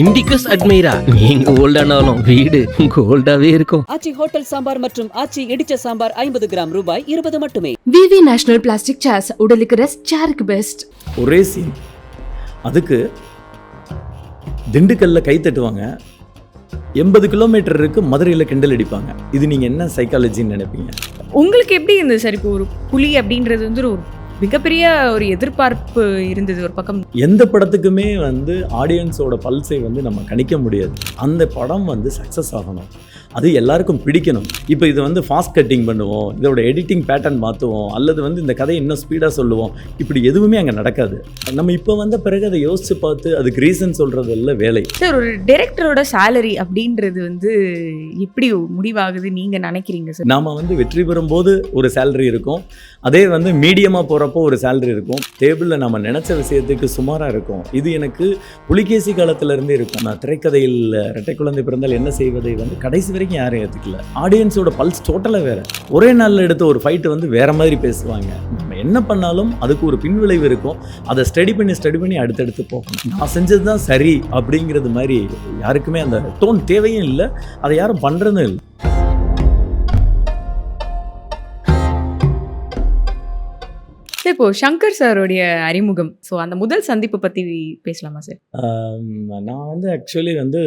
Indicus அட்மைரா. நீங்க ஓல்டானாலும் வீடு கோல்டாவே இருக்கும். ஆச்சி ஹோட்டல் சாம்பார் மற்றும் ஆச்சி இடிச்ச சாம்பார் ஐம்பது கிராம் ரூபாய் இருபது மட்டுமே. விவி நேஷனல் பிளாஸ்டிக் சேர்ஸ் உடலுக்கு ரெஸ்ட் சேருக்கு பெஸ்ட் ஒரே சீன் அதுக்கு திண்டுக்கல்ல கை தட்டுவாங்க. எண்பது கிலோமீட்டர் இருக்கு மதுரையில் கிண்டல் அடிப்பாங்க. இது நீங்கள் என்ன சைக்காலஜின்னு நினைப்பீங்க? உங்களுக்கு எப்படி இருந்தது சார் இப்போ ஒரு புலி அப்படின்றது வந்து ஒரு மிகப்பெரிய ஒரு எதிர்பார்ப்பு இருந்தது ஒரு பக்கம். எந்த படத்துக்குமே வந்து ஆடியன்ஸோட பல்ஸை வந்து நம்ம கணிக்க முடியாது. அந்த படம் வந்து சக்ஸஸ் ஆகணும். அது எல்லாருக்கும் பிடிக்கணும். இப்போ இது வந்து ஃபாஸ்ட் கட்டிங் பண்ணுவோம் இதோட எடிட்டிங் பேட்டர்ன் மாற்றுவோம் அல்லது வந்து இந்த கதையை இன்னும் ஸ்பீடாக சொல்லுவோம். இப்படி எதுவுமே அங்கே நடக்காது. நம்ம இப்போ வந்த பிறகு அதை யோசித்து பார்த்து அதுக்கு ரீசன் சொல்கிறது இல்லை வேலை. சார் ஒரு டைரக்டரோட சேலரி அப்படின்றது வந்து எப்படி முடிவாகுது நீங்க நினைக்கிறீங்க சார் நாம் வந்து வெற்றி பெறும்போது ஒரு சேலரி இருக்கும். அதே வந்து மீடியமாக போகிறப்போ ஒரு சேலரி இருக்கும். டேபிளில் நம்ம நினச்ச விஷயத்துக்கு சுமாராக இருக்கும். இது எனக்கு புலிகேசி காலத்திலேருந்தே இருக்கும். நான் திரைக்கதையில் இரட்டை குழந்தை பிறந்தால் என்ன செய்வதை வந்து கடைசி வரைக்கும் யாரும் ஏற்றுக்கல ஆடியன்ஸோட பல்ஸ் டோட்டலாக வேறு. ஒரே நாளில் எடுத்த ஒரு ஃபைட்டு வந்து வேறு மாதிரி பேசுவாங்க. நம்ம என்ன பண்ணாலும் அதுக்கு ஒரு பின்விளைவு இருக்கும். அதை ஸ்டடி பண்ணி ஸ்டடி பண்ணி அடுத்தடுத்து போகணும் நான் செஞ்சது தான் சரி அப்படிங்கிறது மாதிரி யாருக்குமே அந்த டோன் தேவையும் இல்லை. அதை யாரும் பண்ணுறதும் இல்லை. இப்போ சங்கர் சாரோடைய அறிமுகம். ஸோ அந்த முதல் சந்திப்பு பத்தி பேசலாமா சார் நான் வந்து ஆக்சுவலி வந்து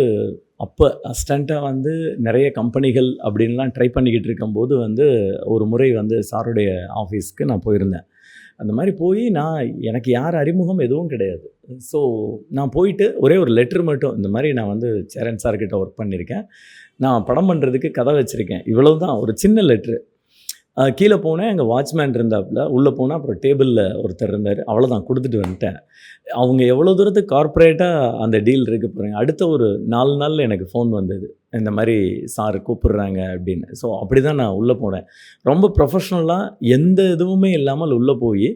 அப்போ அஸ்டண்ட்டாக வந்து நிறைய கம்பெனிகள் அப்படின்லாம் ட்ரை பண்ணிக்கிட்டு இருக்கும்போது வந்து ஒரு முறை வந்து சாருடைய ஆஃபீஸ்க்கு நான் போயிருந்தேன். அந்த மாதிரி போய் நான் எனக்கு யார் அறிமுகம் எதுவும் கிடையாது. ஸோ நான் போயிட்டு ஒரே ஒரு லெட்டர் மட்டும் இந்த மாதிரி நான் வந்து சேரன் சார்கிட்ட ஒர்க் பண்ணியிருக்கேன். நான் படம் பண்ணுறதுக்கு கதை வச்சுருக்கேன். இவ்வளவு தான் ஒரு சின்ன லெட்ரு கீழே போனேன் எங்கள் வாட்ச்மேன் இருந்தாப்புல உள்ளே போனால் அப்புறம் டேபிளில் ஒருத்தர் இருந்தார். அவ்வளோதான் கொடுத்துட்டு வந்துட்டேன். அவங்க எவ்வளோ தூரத்துக்கு கார்ப்பரேட்டாக அந்த டீல் இருக்குது போகிறாங்க அடுத்த ஒரு நாலு நாளில் எனக்கு ஃபோன் வந்தது. இந்த மாதிரி சார் கூப்பிடுறாங்க அப்படின்னு. ஸோ அப்படி தான் நான் உள்ளே போனேன். ரொம்ப ப்ரொஃபஷ்னலாக எந்த இதுவுமே இல்லாமல் உள்ளே போய்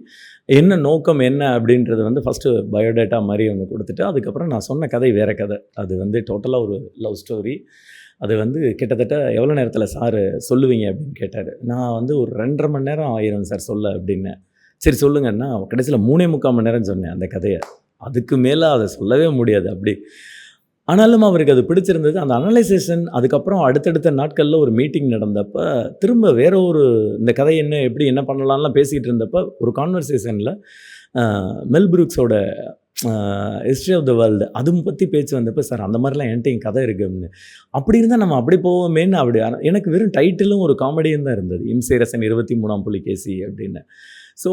என்ன நோக்கம் என்ன? அப்படின்றது வந்து ஃபஸ்ட்டு பயோடேட்டா மாதிரி ஒன்று கொடுத்துட்டு அதுக்கப்புறம் நான் சொன்ன கதை வேறு கதை. அது வந்து டோட்டலாக ஒரு லவ் ஸ்டோரி அது வந்து கிட்டத்தட்ட எவ்வளோ நேரத்தில் சார் சொல்லுவீங்க அப்படின்னு கேட்டார். நான் வந்து ஒரு ரெண்டரை மணி நேரம் ஆயிரும் சார் சொல்ல அப்படின்னேன் சரி சொல்லுங்கன்னா கடைசியில் மூணே முக்கால் மணி நேரம் சொன்னேன் அந்த கதையை. அதுக்கு மேலே அதை சொல்லவே முடியாது அப்படி. ஆனாலும் அவருக்கு அது பிடிச்சிருந்தது. அந்த அனலைசேஷன் அதுக்கப்புறம் அடுத்தடுத்த நாட்களில் ஒரு மீட்டிங் நடந்தப்போ திரும்ப வேற ஒரு இந்த கதை என்ன எப்படி என்ன பண்ணலாம்லாம் பேசிக்கிட்டு இருந்தப்போ ஒரு கான்வர்சேஷனில் மெல்புருக்ஸோட ஹிஸ்ட்ரி ஆஃப் த வேர்ல்டு அதுவும் பற்றி பேச்சு வந்தப்போ சார் அந்த மாதிரிலாம் என்கிட்ட என் கதை இருக்கு அப்படின்னு. அப்படி இருந்தால் நம்ம அப்படி போவோமேன்னு அப்படி எனக்கு வெறும் டைட்டிலும் ஒரு காமெடியும் தான் இருந்தது. இம்சேரசன் இருபத்தி மூணாம் புலிகேசி அப்படின்னு. ஸோ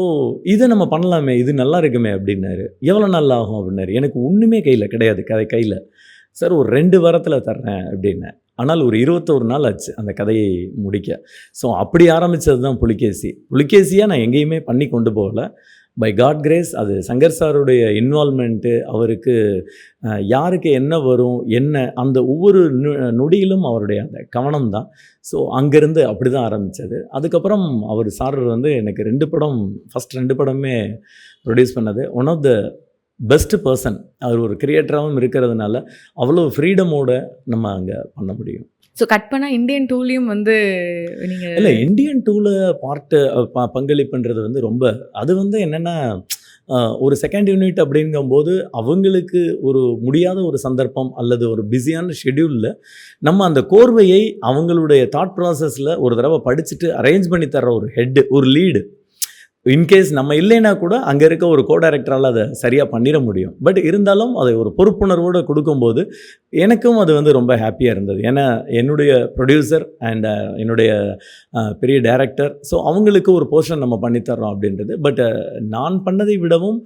இதை நம்ம பண்ணலாமே இது நல்லா இருக்குமே அப்படின்னாரு. எவ்வளோ நாள் ஆகும்? அப்படின்னாரு. எனக்கு ஒன்றுமே கையில் கிடையாது கதை கையில். சார் ஒரு ரெண்டு வாரத்தில் தர்றேன் அப்படின்னேன் ஆனால் ஒரு இருபத்தோரு நாள் ஆச்சு அந்த கதையை முடிக்க. ஸோ அப்படி ஆரம்பித்தது தான் புலிகேசி. புலிகேசியாக நான் எங்கேயுமே பண்ணி கொண்டு போகல. பை காட் கிரேஸ் அது சங்கர் சாருடைய இன்வால்மெண்ட்டு அவருக்கு யாருக்கு என்ன வரும் என்ன அந்த ஒவ்வொரு நு நொடியிலும் அவருடைய அந்த கவனம் தான் ஸோ அங்கேருந்து அப்படி தான் ஆரம்பித்தது அதுக்கப்புறம் அவர் சார் வந்து எனக்கு ரெண்டு படம் ஃபஸ்ட் ரெண்டு படமே ப்ரொடியூஸ் பண்ணது. One of the best person அவர் ஒரு கிரியேட்டராகவும் இருக்கிறதுனால அவ்வளோ ஃப்ரீடமோடு நம்ம அங்கே பண்ண முடியும். ஸோ கட் பண்ணால் இந்தியன் டூலையும் வந்து நீங்கள் இல்லை இந்தியன் டூவில் பார்ட்டு ப பங்களிப்புன்றது வந்து ரொம்ப அது வந்து என்னென்னா ஒரு செகண்ட் யூனிட் அப்படிங்கும்போது அவங்களுக்கு ஒரு முடியாத ஒரு சந்தர்ப்பம் அல்லது ஒரு பிஸியான ஷெட்யூலில் நம்ம அந்த கோர்வையை அவங்களுடைய தாட் ப்ராசஸில் ஒரு தடவை படிச்சுட்டு அரேஞ்ச் பண்ணி தர்ற ஒரு ஹெட்டு ஒரு லீடு இன்கேஸ் நம்ம இல்லைன்னா கூட அங்கே இருக்க ஒரு கோ டைரக்டரால் அதை சரியாக பண்ணிட முடியும். பட் இருந்தாலும் அதை ஒரு பொறுப்புணர்வோடு கொடுக்கும்போது எனக்கும் அது வந்து ரொம்ப ஹாப்பியாக இருந்தது. ஏன்னா என்னுடைய ப்ரொடியூசர் அண்ட் uh, என்னுடைய uh, பெரிய டைரக்டர் ஸோ அவங்களுக்கு ஒரு போர்ஷன் நம்ம பண்ணித்தர்றோம் அப்படின்றது. பட் uh, நான் பண்ணதை விடவும்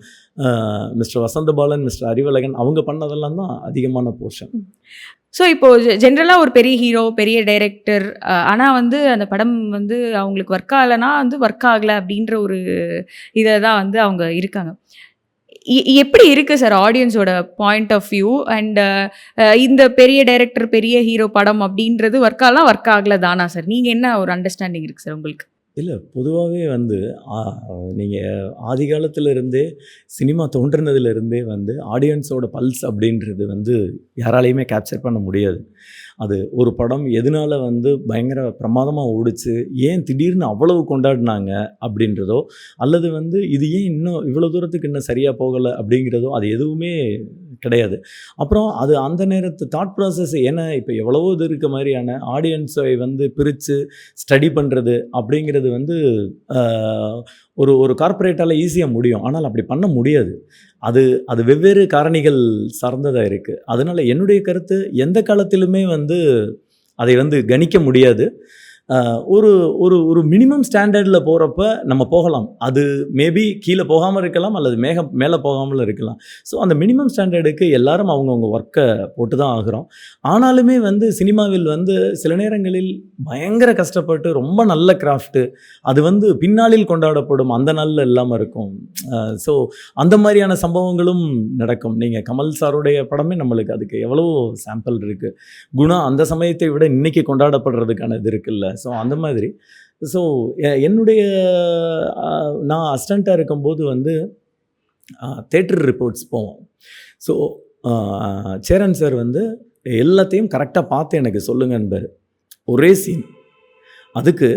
மிஸ்டர் வசந்தபாலன் மிஸ்டர் அறிவழகன் அவங்க பண்ணதெல்லாம் தான் அதிகமான போர்ஷன் ஸோ இப்போ ஜென்ரலாக ஒரு பெரிய ஹீரோ பெரிய டைரக்டர் ஆனால் வந்து அந்த படம் வந்து அவங்களுக்கு ஒர்க் ஆகலைன்னா வந்து ஒர்க் ஆகலை அப்படின்ற ஒரு இதை தான் வந்து அவங்க இருக்காங்க. எப்படி இருக்குது சார் ஆடியன்ஸோட பாயிண்ட் ஆஃப் வியூ அண்ட் இந்த பெரிய டைரக்டர் பெரிய ஹீரோ படம் அப்படின்றது ஒர்க் ஆகலாம் ஒர்க் ஆகலை தானா சார் நீங்கள் என்ன ஒரு அண்டர்ஸ்டாண்டிங் இருக்குது சார் உங்களுக்கு? இல்லை பொதுவாகவே வந்து நீங்கள் ஆதி காலத்திலிருந்தே சினிமா தோன்றினதுலேருந்தே வந்து ஆடியன்ஸோட பல்ஸ் அப்படின்றது வந்து யாராலையுமே கேப்சர் பண்ண முடியாது. அது ஒரு படம் எதனால வந்து பயங்கர பிரமாதமாக ஓடிச்சு ஏன் திடீர்னு அவ்வளவு கொண்டாடினாங்க அப்படின்றதோ அல்லது வந்து இது ஏன் இன்னும் இவ்வளோ தூரத்துக்கு இன்னும் சரியாக போகலை அப்படிங்கிறதோ அது எதுவுமே கிடையாது. அப்புறம் அது அந்த நேரத்து தாட் ப்ராசஸ் ஏன்னா இப்போ எவ்வளவோ இது இருக்க மாதிரியான ஆடியன்ஸை வந்து பிரித்து ஸ்டடி பண்ணுறது அப்படிங்கிறது வந்து ஒரு ஒரு கார்ப்பரேட்டால் ஈஸியாக முடியும். ஆனால் அப்படி பண்ண முடியாது. அது அது வெவ்வேறு காரணிகள் சார்ந்ததாக இருக்குது அதனால் என்னுடைய கருத்து எந்த காலத்திலுமே வந்து அதை வந்து கணிக்க முடியாது. ஒரு ஒரு ஒரு மினிமம் ஸ்டாண்டர்டில் போகிறப்ப நம்ம போகலாம். அது மேபி கீழே போகாமல் இருக்கலாம் அல்லது மேக மேலே போகாமல் இருக்கலாம். ஸோ அந்த மினிமம் ஸ்டாண்டர்டுக்கு எல்லாரும் அவங்கவுங்க ஒர்க்கை போட்டு தான் ஆகிறோம். ஆனாலுமே வந்து சினிமாவில் வந்து சில நேரங்களில் பயங்கர கஷ்டப்பட்டு ரொம்ப நல்ல கிராஃப்ட்டு அது வந்து பின்னாளில் கொண்டாடப்படும். அந்த நாளில் இல்லாமல் இருக்கும். ஸோ அந்த மாதிரியான சம்பவங்களும் நடக்கும். நீங்கள் கமல் சாருடைய படமே நம்மளுக்கு அதுக்கு எவ்வளோ சாம்பிள் இருக்குது குணா அந்த சமயத்தை விட இன்றைக்கி கொண்டாடப்படுறதுக்கான இது இருக்குல்ல. ஸோ அந்த மாதிரி. ஸோ என்னுடைய நான் அஸ்டண்ட்டாக இருக்கும்போது வந்து தேட்டர் ரிப்போர்ட்ஸ் போவோம். ஸோ சேரன் சார் வந்து எல்லாத்தையும் கரெக்டாக பார்த்து எனக்கு சொல்லுங்கன்பார் ஒரே சீன் அதுக்கு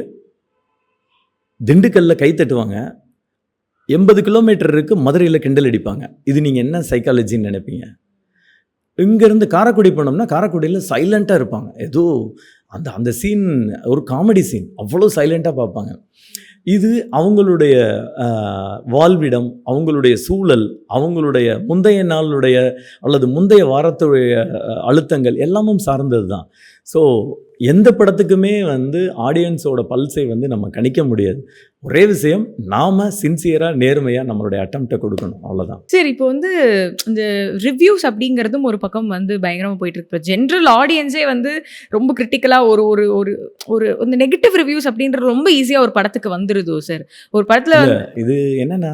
திண்டுக்கல்ல கை தட்டுவாங்க. எண்பது கிலோமீட்டர் இருக்குது மதுரையில் கிண்டல் அடிப்பாங்க. இது நீங்கள் என்ன சைக்காலஜின்னு நினைப்பீங்க? இங்கேருந்து காரைக்குடி போனோம்னா காரைக்குடியில் சைலண்ட்டாக இருப்பாங்க. ஏதோ அந்த அந்த சீன் ஒரு காமெடி சீன் அவ்வளோ சைலண்ட்டாக பார்ப்பாங்க. இது அவங்களுடைய வாழ்விடம் அவங்களுடைய சூழல் அவங்களுடைய முந்தைய நாளுடைய அல்லது முந்தைய வாரத்துடைய அழுத்தங்கள் எல்லாமும் சார்ந்தது தான் ஸோ எந்த படத்துக்குமே வந்து ஆடியன்ஸோட பல்ஸை வந்து நம்ம கணிக்க முடியாது. ஒரே விஷயம் நாம் சின்சியராக நேர்மையாக நம்மளுடைய அட்டம்ப்டை கொடுக்கணும். அவ்வளோதான் சரி இப்போ வந்து இந்த ரிவ்யூஸ் அப்படிங்கிறதும் ஒரு பக்கம் வந்து பயங்கரமாக போயிட்டு இருக்கு ஜென்ரல் ஆடியன்ஸே வந்து ரொம்ப கிரிட்டிக்கலாக ஒரு ஒரு ஒரு ஒரு இந்த நெகட்டிவ் ரிவ்யூஸ் அப்படின்றது ரொம்ப ஈஸியாக ஒரு படத்துக்கு வந்துருதோ சார் ஒரு படத்தில் இது என்னன்னா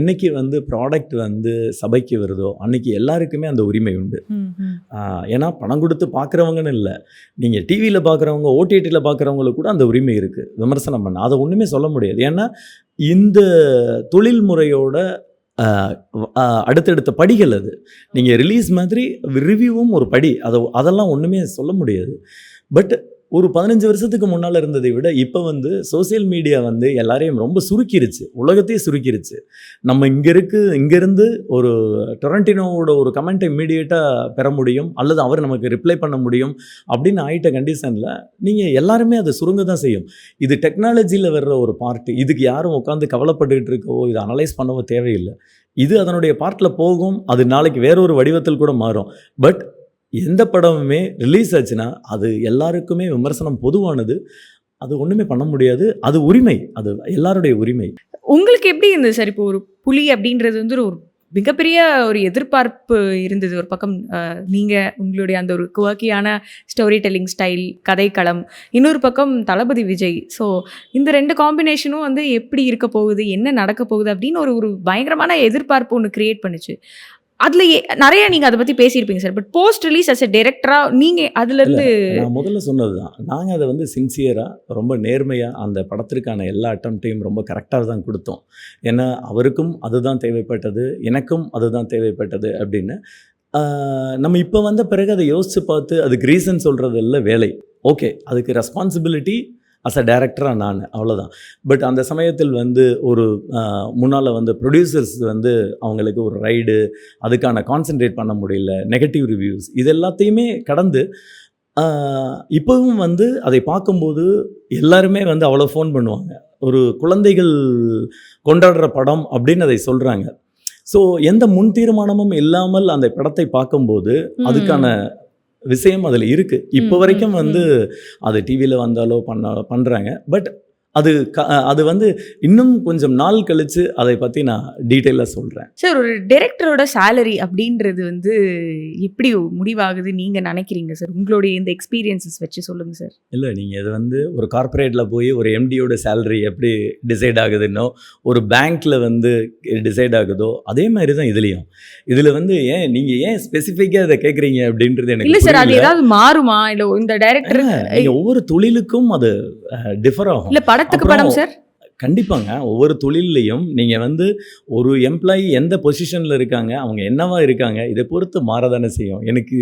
என்னைக்கு வந்து ப்ராடக்ட் வந்து சபைக்கு வருதோ அன்னைக்கு எல்லாருக்குமே அந்த உரிமை உண்டு. ஏன்னா பணம் கொடுத்து பார்க்குறவங்கன்னு இல்லை. நீங்கள் டிவியில் பார்க்குறவங்க ஓடிடியில் பார்க்குறவங்களுக்கு கூட அந்த உரிமை இருக்குது விமர்சனம் பண்ண அதை ஒன்றுமே சொல்ல முடியாது. ஏன்னா இந்த தொழில் முறையோட அடுத்தடுத்த படிகள் அது. நீங்கள் ரிலீஸ் மாதிரி ரிவ்யூவும் ஒரு படி. அதை அதெல்லாம் ஒன்றுமே சொல்ல முடியாது. பட் ஒரு பதினஞ்சு வருஷத்துக்கு முன்னால் இருந்ததை விட இப்போ வந்து சோஷியல் மீடியா வந்து எல்லாரையும் ரொம்ப சுருக்கிருச்சு. உலகத்தையே சுருக்கிருச்சு. நம்ம இங்கே இருக்கு இங்கேருந்து ஒரு டொரண்டினோவோட ஒரு கமெண்ட்டை இம்மீடியட்டாக பெற முடியும். அல்லது அவர் நமக்கு ரிப்ளை பண்ண முடியும் அப்படின்னு ஆயிட்ட கண்டிஷனில் நீங்கள் எல்லாருமே அதை சுருங்க தான் செய்யும். இது டெக்னாலஜியில் வர்ற ஒரு பார்ட்டு இதுக்கு யாரும் உட்காந்து கவலைப்பட்டுக்கிட்டு இருக்கவோ இதை அனலைஸ் பண்ணவோ தேவையில்லை. இது அதனுடைய பார்ட்டில் போகும். அது நாளைக்கு வேறொரு வடிவத்தில் கூட மாறும். பட் எந்த படமுமே ரிலீஸ் ஆச்சுன்னா அது எல்லாருக்குமே விமர்சனம் பொதுவானது. அது ஒன்றுமே பண்ண முடியாது. அது உரிமை. அது எல்லாருடைய உரிமை. உங்களுக்கு எப்படி இருந்தது சார்? இப்போ ஒரு புலி அப்படின்றது வந்து ஒரு மிகப்பெரிய ஒரு எதிர்பார்ப்பு இருந்தது. ஒரு பக்கம் நீங்கள் உங்களுடைய அந்த ஒரு குவாக்கியான ஸ்டோரி டெல்லிங் ஸ்டைல் கதைக்களம். இன்னொரு பக்கம் தளபதி விஜய். ஸோ இந்த ரெண்டு காம்பினேஷனும் வந்து எப்படி இருக்க போகுது? என்ன நடக்க போகுது? அப்படின்னு ஒரு ஒரு பயங்கரமான எதிர்பார்ப்பு ஒன்று க்ரியேட் பண்ணுச்சு. அதுல நிறைய நீங்க அதை பத்தி பேசியிருப்பீங்க sir. But post release as a டேரக்டரா நீங்க அதுல இருந்து நான் முதல்ல சொன்னது தான் நாங்கள் அதை வந்து சின்சியராக ரொம்ப நேர்மையாக அந்த படத்திற்கான எல்லா அட்டம்ப்டையும் ரொம்ப கரெக்டாக தான் கொடுத்தோம். ஏன்னா அவருக்கும் அதுதான் தேவைப்பட்டது எனக்கும் அதுதான் தேவைப்பட்டது அப்படின்னு. நம்ம இப்போ வந்த பிறகு அதை யோசித்து பார்த்து அதுக்கு ரீசன் சொல்கிறது இல்லை வேலை. ஓகே அதுக்கு ரெஸ்பான்சிபிலிட்டி அஸ் அ டேரக்டராக நான் அவ்வளோதான் பட் அந்த சமயத்தில் வந்து ஒரு முன்னால் வந்து ப்ரொடியூசர்ஸ் வந்து அவங்களுக்கு ஒரு ரைடு அதுக்கான கான்சென்ட்ரேட் பண்ண முடியல நெகட்டிவ் ரிவ்யூஸ் இது எல்லாத்தையுமே கடந்து இப்போவும் வந்து அதை பார்க்கும்போது எல்லாருமே வந்து அவ்வளோ ஃபோன் பண்ணுவாங்க. ஒரு குழந்தைகள் கொண்டாடுற படம் அப்படின்னு அதை சொல்கிறாங்க ஸோ எந்த முன் தீர்மானமும் இல்லாமல் அந்த படத்தை பார்க்கும்போது அதுக்கான விஷயம் அதில் இருக்குது இப்போ வரைக்கும் வந்து அது டிவியில் வந்தாலோ பண்ண பண்ணுறாங்க பட் அது க அது வந்து இன்னும் கொஞ்சம் நாள் கழித்து அதை பற்றி நான் டீட்டெயிலாக சொல்கிறேன் சார் ஒரு டைரக்டரோட சேலரி அப்படின்றது வந்து எப்படி முடிவாகுது நீங்க நினைக்கிறீங்க சார்? உங்களுடைய இந்த எக்ஸ்பீரியன்சஸ் வச்சு சொல்லுங்க சார். இல்லை நீங்கள் இது வந்து ஒரு கார்ப்பரேட்டில் போய் ஒரு எம்டியோட சேலரி எப்படி டிசைட் ஆகுதுன்னோ ஒரு பேங்க்கில் வந்து டிசைட் ஆகுதோ அதே மாதிரி தான் இதுலேயும். இதில் வந்து ஏன் நீங்கள் ஏன் ஸ்பெசிஃபிக்காக இதை கேட்குறீங்க அப்படின்றது எனக்கு இல்ல சார் அது. ஏதாவது மாறுமா? இல்ல இந்த டைரக்டர் ஒவ்வொரு தொழிலுக்கும் அது டிஃபர் ஆகும். இல்ல படத்துக்கு படம் சார்? கண்டிப்பாங்க. ஒவ்வொரு தொழில்லையும் நீங்கள் வந்து ஒரு எம்ப்ளாயி எந்த பொசிஷனில் இருக்காங்க அவங்க என்னவா இருக்காங்க இதை பொறுத்து மாறதானே செய்யும். எனக்கு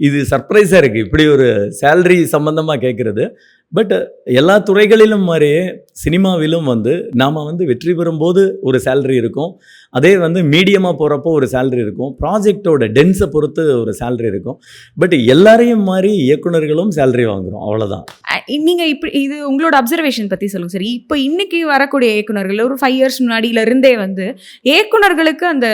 இது சர்ப்ரைஸாக இருக்குது இப்படி ஒரு சேலரி சம்மந்தமாக கேட்குறது பட் எல்லா துறைகளிலும் மாதிரியே சினிமாவிலும் வந்து நாம் வந்து வெற்றி பெறும்போது ஒரு சேலரி இருக்கும். அதே வந்து மீடியமாக போகிறப்போ ஒரு சேலரி இருக்கும். ப்ராஜெக்டோட டென்ஸை பொறுத்து ஒரு சேலரி இருக்கும். பட் எல்லாரையும் மாதிரி இயக்குனர்களும் சேலரி வாங்குறோம். அவ்வளோதான் அஹ் நீங்க இப்படி இது உங்களோட அப்சர்வேஷன் பத்தி சொல்லுங்க சார் இப்போ இன்னைக்கு வரக்கூடிய இயக்குனர்கள் ஒரு ஃபைவ் இயர்ஸ் முன்னாடியில இருந்தே வந்து இயக்குனர்களுக்கு அந்த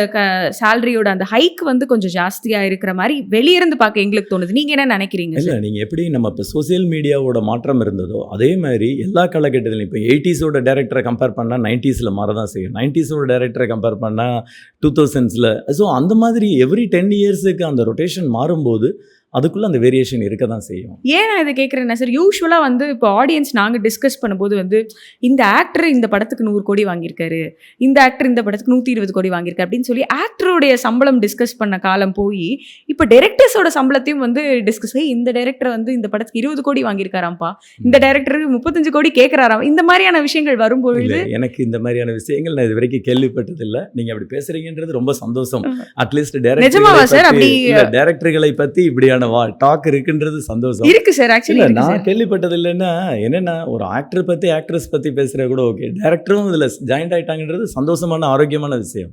சேலரியோட அந்த ஹைக் வந்து கொஞ்சம் ஜாஸ்தியா இருக்கிற மாதிரி வெளியிருந்து பார்க்க எங்களுக்கு தோணுது. நீங்க என்ன நினைக்கிறீங்க இல்லை நீங்கள் எப்படி நம்ம இப்போ சோஷியல் மீடியாவோட மாற்றம் இருந்ததோ அதே மாதிரி எல்லா காலகட்டத்திலையும் இப்போ எயிட்டிஸோட டேரக்டரை கம்பேர் பண்ணால் நைன்ட்டீஸில் மாற தான் செய்யும். நைன்ட்டீஸோட டேரக்டரை கம்பேர் பண்ணால் டூ தௌசண்ட்ஸில் ஸோ அந்த மாதிரி எவ்ரி டென் இயர்ஸுக்கு அந்த ரொட்டேஷன் மாறும்போது அதுக்குள்ளே அந்த வேரியேஷன் இருக்க தான் செய்யும். ஏன் நான் இதை கேட்குறேன்னா சார் யூஸ்வலாக வந்து இப்போ ஆடியன்ஸ் நாங்கள் டிஸ்கஸ் பண்ணும்போது வந்து இந்த ஆக்டர் இந்த படத்துக்கு நூறு கோடி வாங்கியிருக்காரு இந்த ஆக்டர் இந்த படத்துக்கு நூற்றி இருபது கோடி வாங்கியிருக்காரு அப்படின்னு சொல்லி ஆக்டருடைய சம்பளம் டிஸ்கஸ் பண்ண காலம் போய் இப்போ டேரக்டர்ஸோட சம்பளத்தையும் வந்து டிஸ்கஸ் இந்த டேரக்டர் வந்து இந்த படத்துக்கு இருபது கோடி வாங்கியிருக்காராம்ப்பா இந்த டேரக்டருக்கு முப்பத்தஞ்சு கோடி கேட்குறாராம் இந்த மாதிரியான விஷயங்கள் வரும்பொழுது எனக்கு இந்த மாதிரியான விஷயங்கள் நான் இது வரைக்கும் கேள்விப்பட்டதில்லை. நீங்கள் அப்படி பேசுறீங்கன்றது ரொம்ப சந்தோஷம். அட்லீஸ்ட் நிஜமாவா sir? அப்படி- டேரக்டர்களை பற்றி இப்படியான வா டாக் இருக்குன்றது சந்தோஷம். இருக்கு சார் ஆக்சுவலி நான் கேள்விப்பட்டது இல்லைன்னா என்னன்னா ஒரு ஆக்டர் பத்தி ஆக்ட்ரஸ் பத்தி பேசுற கூட ஓகே டேரக்டரும் இதுல ஜாயிண்ட் ஆயிட்டாங்கன்றது சந்தோஷமான ஆரோக்கியமான விஷயம்.